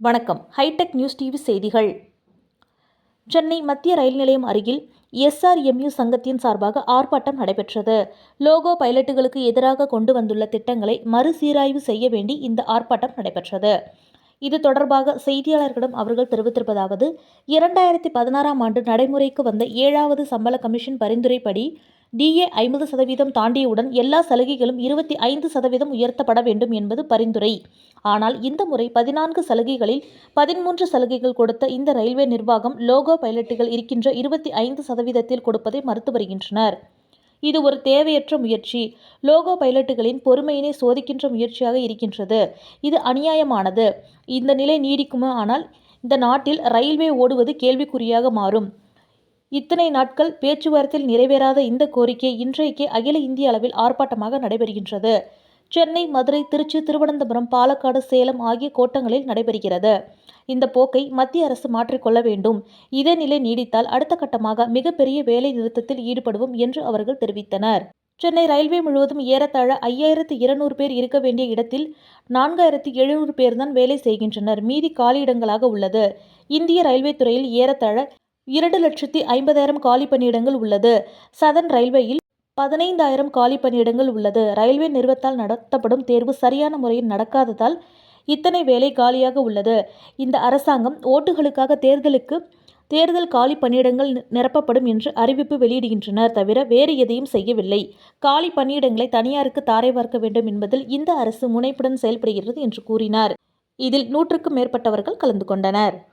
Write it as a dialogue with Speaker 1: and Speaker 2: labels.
Speaker 1: வணக்கம். Hitech news TV செய்திகள். சென்னை மத்திய ரயில் நிலையம் அருகில் எஸ்ஆர்எம்யூ சங்கத்தின் சார்பாக ஆர்ப்பாட்டம் நடைபெற்றது. லோகோ பைலட்டுகளுக்கு எதிராக கொண்டு வந்துள்ள திட்டங்களை மறுசீராய்வு செய்ய வேண்டி இந்த ஆர்ப்பாட்டம் நடைபெற்றது. இது தொடர்பாக செய்தியாளர்களிடம் அவர்கள் தெரிவித்திருப்பதாவது இரண்டாயிரத்தி பதினாறாம் ஆண்டு நடைமுறைக்கு வந்த ஏழாவது சம்பள கமிஷன் பரிந்துரைப்படி டிஏ ஐம்பது சதவீதம் தாண்டியவுடன் எல்லா சலுகைகளும் இருபத்தி ஐந்து சதவீதம் உயர்த்தப்பட வேண்டும் என்பது பரிந்துரை. ஆனால் இந்த முறை பதினான்கு சலுகைகளில் பதிமூன்று சலுகைகள் கொடுத்த இந்த ரயில்வே நிர்வாகம் லோகோ பைலட்டுகள் இருக்கின்ற இருபத்தி ஐந்து சதவீதத்தில் கொடுப்பதை மறுத்து வருகின்றனர். இது ஒரு தேவையற்ற முயற்சி. லோகோ பைலட்டுகளின் பொறுமையினை சோதிக்கின்ற முயற்சியாக இருக்கின்றது. இது அநியாயமானது. இந்த நிலை நீடிக்குமா? ஆனால் இந்த நாட்டில் ரயில்வே ஓடுவது கேள்விக்குறியாக மாறும். இத்தனை நாட்கள் பேச்சுவார்த்தையில் நிறைவேறாத இந்த கோரிக்கை இன்றைக்கு அகில இந்திய அளவில் ஆர்ப்பாட்டமாக நடைபெறுகின்றது. சென்னை மதுரை திருச்சி திருவனந்தபுரம் பாலக்காடு சேலம் ஆகிய கோட்டங்களில் நடைபெறுகிறது. இந்த போக்கை மத்திய அரசு மாற்றிக்கொள்ள வேண்டும். இதே நிலை நீடித்தால் அடுத்த கட்டமாக மிகப்பெரிய வேலை நிறுத்தத்தில் ஈடுபடுவோம் என்று அவர்கள் தெரிவித்தனர். சென்னை ரயில்வே முழுவதும் ஏறத்தாழ ஐயாயிரத்து இருநூறு பேர் இருக்க வேண்டிய இடத்தில் நான்காயிரத்து எழுநூறு பேர் தான் வேலை செய்கின்றனர். மீதி காலியிடங்களாக உள்ளது. இந்திய ரயில்வே துறையில் ஏறத்தாழ இரண்டு லட்சத்தி ஐம்பதாயிரம் காலி பணியிடங்கள் உள்ளது. சதன் ரயில்வேயில் பதினைந்தாயிரம் காலி பணியிடங்கள் உள்ளது. ரயில்வே நிறுவத்தால் நடத்தப்படும் தேர்வு சரியான முறையில் நடக்காததால் இத்தனை வேலை காலியாக உள்ளது. இந்த அரசாங்கம் ஓட்டுகளுக்காக தேர்தலுக்கு தேர்தல் காலி பணியிடங்கள் நி- நிரப்பப்படும் என்று அறிவிப்பு வெளியிடுகின்றனர் தவிர வேறு எதையும் செய்யவில்லை. காலி பணியிடங்களை தனியாருக்கு தாரை பார்க்க வேண்டும் என்பதில் இந்த அரசு முனைப்புடன் செயல்படுகிறது என்று கூறினார். இதில் நூற்றுக்கும் மேற்பட்டவர்கள் கலந்து கொண்டனர்.